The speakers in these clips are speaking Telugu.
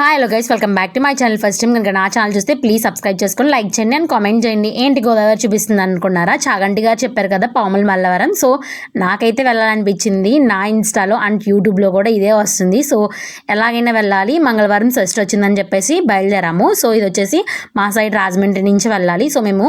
Hi hello guys welcome back to my channel first time కనుక నా ఛానల్ చూస్తే ప్లీజ్ సబ్స్క్రైబ్ చేసుకొని లైక్ చేయండి అండ్ కామెంట్ చేయండి. ఏంటి గోదావరి చూపిస్తుంది అనుకున్నారా? చాగంటి గారు చెప్పారు కదా పాముల మల్లవరం. సో నాకైతే వెళ్ళాలనిపించింది. నా ఇన్స్టాలో అండ్ యూట్యూబ్లో కూడా ఇదే వస్తుంది. సో ఎలాగైనా వెళ్ళాలి. మంగళవారం ఫస్ట్ వచ్చిందని చెప్పేసి బయలుదేరాము. సో ఇది వచ్చేసి మా సైడ్ రాజమండ్రి నుంచి వెళ్ళాలి. సో మేము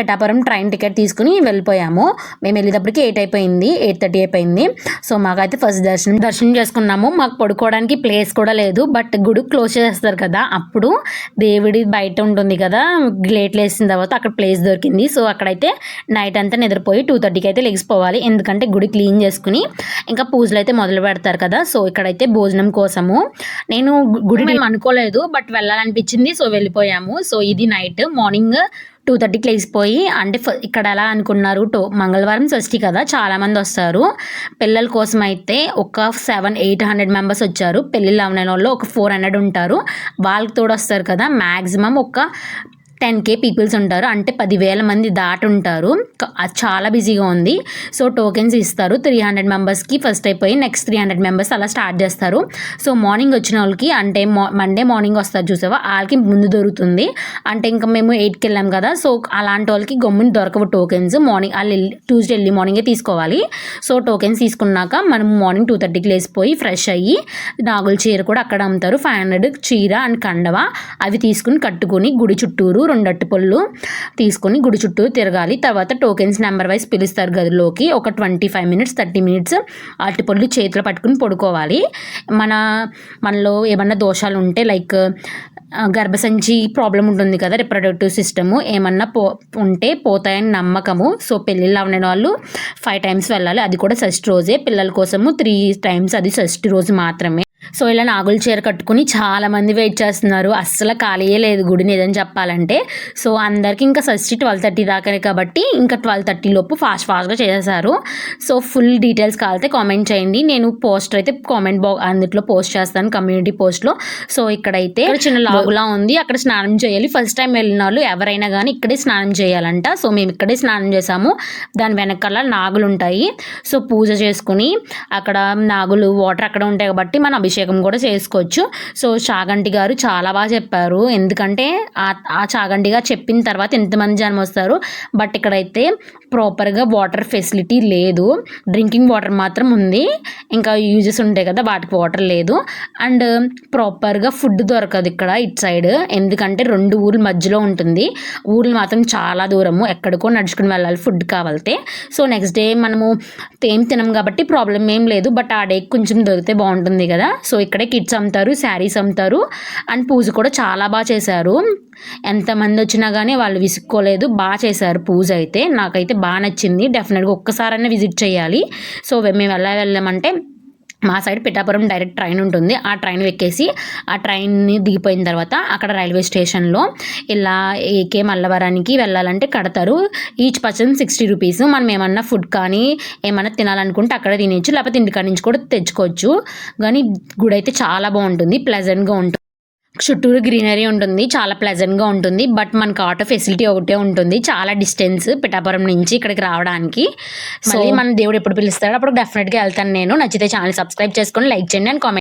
పెట్టాపురం ట్రైన్ టికెట్ తీసుకుని వెళ్ళిపోయాము. మేము వెళ్ళేటప్పటికి ఎయిట్ అయిపోయింది. ఎయిట్ థర్టీ అయిపోయింది. సో మాకైతే ఫస్ట్ దర్శనం దర్శనం చేసుకున్నాము. మాకు పడుకోవడానికి ప్లేస్ కూడా లేదు. బట్ గుడి క్లోజ్ చేస్తారు కదా అప్పుడు దేవుడి బయట ఉంటుంది కదా గ్లేట్లు వేసిన తర్వాత అక్కడ ప్లేస్ దొరికింది. సో అక్కడైతే నైట్ అంతా నిద్రపోయి టూ థర్టీకి అయితే లెగిసిపోవాలి. ఎందుకంటే గుడి క్లీన్ చేసుకుని ఇంకా పూజలు అయితే మొదలు పెడతారు కదా. సో ఇక్కడైతే భోజనం కోసము. నేను గుడి మేము అనుకోలేదు బట్ వెళ్ళాలనిపించింది. సో వెళ్ళిపోయాము. సో ఇది నైట్ మార్నింగ్ టూ థర్టీకి లేచిపోయి అంటే ఇక్కడ ఎలా అనుకున్నారు టో మంగళవారం షష్ఠి కదా చాలామంది వస్తారు. పిల్లల కోసం అయితే ఒక సెవెన్ ఎయిట్ హండ్రెడ్ మెంబర్స్ వచ్చారు. పెళ్ళిళ్ళు అవనైన వాళ్ళు ఒక ఫోర్ హండ్రెడ్ ఉంటారు. వాళ్ళకి తోడు వస్తారు కదా మ్యాక్సిమం ఒక టెన్ కే పీపుల్స్ ఉంటారు. అంటే పదివేల మంది దాటి ఉంటారు చాలా బిజీగా ఉంది. సో టోకెన్స్ ఇస్తారు. త్రీ హండ్రెడ్ మెంబర్స్కి ఫస్ట్ అయిపోయి నెక్స్ట్ త్రీ హండ్రెడ్ మెంబర్స్ అలా స్టార్ట్ చేస్తారు. సో మార్నింగ్ వచ్చిన వాళ్ళకి అంటే మండే మార్నింగ్ వస్తారు చూసావా? వాళ్ళకి ముందు దొరుకుతుంది. అంటే ఇంకా మేము ఎయిట్కి వెళ్ళాం కదా. సో అలాంటి వాళ్ళకి గమ్ముని దొరకవు టోకెన్స్. మార్నింగ్ వాళ్ళు ట్యూస్డే ఎర్లీ మార్నింగే తీసుకోవాలి. సో టోకెన్స్ తీసుకున్నాక మనం మార్నింగ్ టూ థర్టీకి లేసిపోయి ఫ్రెష్ అయ్యి నాగుల చీర కూడా అక్కడ అమ్ముతారు. ఫైవ్ హండ్రెడ్ చీర అండ్ కండవ అవి తీసుకుని కట్టుకుని గుడి చుట్టూరు రెండు అట్టుపళ్ళు తీసుకొని గుడి చుట్టూ తిరగాలి. తర్వాత టోకెన్స్ నెంబర్ వైజ్ పిలుస్తారు గదిలోకి. ఒక twenty five minutes thirty minutes అరటిపళ్ళు చేతిలో పట్టుకుని పడుకోవాలి. మన మనలో ఏమన్నా దోషాలు ఉంటే లైక్ గర్భసంచి ప్రాబ్లం ఉంటుంది కదా రిప్రొడక్టివ్ సిస్టము ఏమన్నా పో ఉంటే పోతాయని నమ్మకము. సో పెళ్ళిళ్ళు అవ్వని వాళ్ళు ఫైవ్ టైమ్స్ వెళ్ళాలి. అది కూడా షష్టి రోజే. పిల్లల కోసము త్రీ టైమ్స్ అది షష్టి రోజు మాత్రమే. సో ఇలా నాగుల చీర కట్టుకుని చాలా మంది వెయిట్ చేస్తున్నారు. అస్సలు ఖాళీయే లేదు గుడి నిజం చెప్పాలంటే. సో అందరికి ఇంకా షష్ఠి ట్వెల్వ్ థర్టీ దాకానే కాబట్టి ఇంకా ట్వెల్వ్ థర్టీ లోపు ఫాస్ట్ ఫాస్ట్గా చేసేసారు. సో ఫుల్ డీటెయిల్స్ కావాలితే కామెంట్ చేయండి. నేను పోస్ట్ అయితే కామెంట్ బాక్స్ అందులో పోస్ట్ చేస్తాను కమ్యూనిటీ పోస్ట్లో. సో ఇక్కడైతే ఇక్కడ చిన్న లాగులా ఉంది. అక్కడ స్నానం చేయాలి. ఫస్ట్ టైం వెళ్ళిన వాళ్ళు ఎవరైనా కానీ ఇక్కడే స్నానం చేయాలంట. సో మేము ఇక్కడే స్నానం చేసాము. దాని వెనకాల నాగులు ఉంటాయి సో పూజ చేసుకుని అక్కడ నాగులు వాటర్ అక్కడ ఉంటాయి కాబట్టి మన అభిషేకం కూడా చేసుకోవచ్చు. సో చాగంటి గారు చాలా బాగా చెప్పారు. ఎందుకంటే ఆ- చాగంటి గారు చెప్పిన తర్వాత ఎంతమంది జనం వస్తారు? బట్ ఇక్కడైతే ప్రాపర్గా వాటర్ ఫెసిలిటీ లేదు. డ్రింకింగ్ వాటర్ మాత్రం ఉంది. ఇంకా యూజెస్ ఉంటాయి కదా వాటికి వాటర్ లేదు. అండ్ ప్రాపర్గా ఫుడ్ దొరకదు ఇక్కడ ఇట్ సైడ్. ఎందుకంటే రెండు ఊర్ల మధ్యలో ఉంటుంది. ఊర్లు మాత్రం చాలా దూరము. ఎక్కడికో నడుచుకుని వెళ్ళాలి ఫుడ్ కావాలితే. సో నెక్స్ట్ డే మనము ఏం తినం కాబట్టి ప్రాబ్లం ఏం లేదు. బట్ ఆ డే కొంచెం దొరికితే బాగుంటుంది కదా. సో ఇక్కడే కిడ్స్ అమ్ముతారు శారీస్ అమ్ముతారు. అండ్ పూజ కూడా చాలా బాగా చేశారు. ఎంతమంది వచ్చినా కానీ వాళ్ళు విసుక్కోలేదు. బాగా చేశారు పూజ అయితే. నాకైతే బాగా నచ్చింది. డెఫినెట్గా ఒక్కసారైనా విజిట్ చేయాలి. సో మేము ఎలా వెళ్ళామంటే మా సైడ్ పిఠాపురం డైరెక్ట్ ట్రైన్ ఉంటుంది. ఆ ట్రైన్ ఎక్కేసి ఆ ట్రైన్ని దిగిపోయిన తర్వాత అక్కడ రైల్వే స్టేషన్లో ఇలా ఏకే మల్లవరానికి వెళ్ళాలంటే కడతారు. Each person sixty rupees. మనం ఏమన్నా ఫుడ్ కానీ ఏమన్నా తినాలనుకుంటే అక్కడ తినేయచ్చు. లేకపోతే ఇంటికాడ నుంచి కూడా తెచ్చుకోవచ్చు. కానీ గుడి అయితే చాలా బాగుంటుంది. ప్లెజెంట్గా ఉంటుంది. చుట్టూరు గ్రీనరీ ఉంటుంది చాలా ప్లెజెంట్గా ఉంటుంది బట్ మనకు ఆటో ఫెసిలిటీ ఒకటే ఉంటుంది చాలా డిస్టెన్స్ పిఠాపురం నుంచి ఇక్కడికి రావడానికి. సో మన దేవుడు ఎప్పుడు పిలుస్తాడో అప్పుడు డెఫినెట్గా వెళ్తాను నేను. నచ్చితే ఛానల్ సబ్స్క్రైబ్ చేసుకొని లైక్ చేయండి అండ్ కామెంట్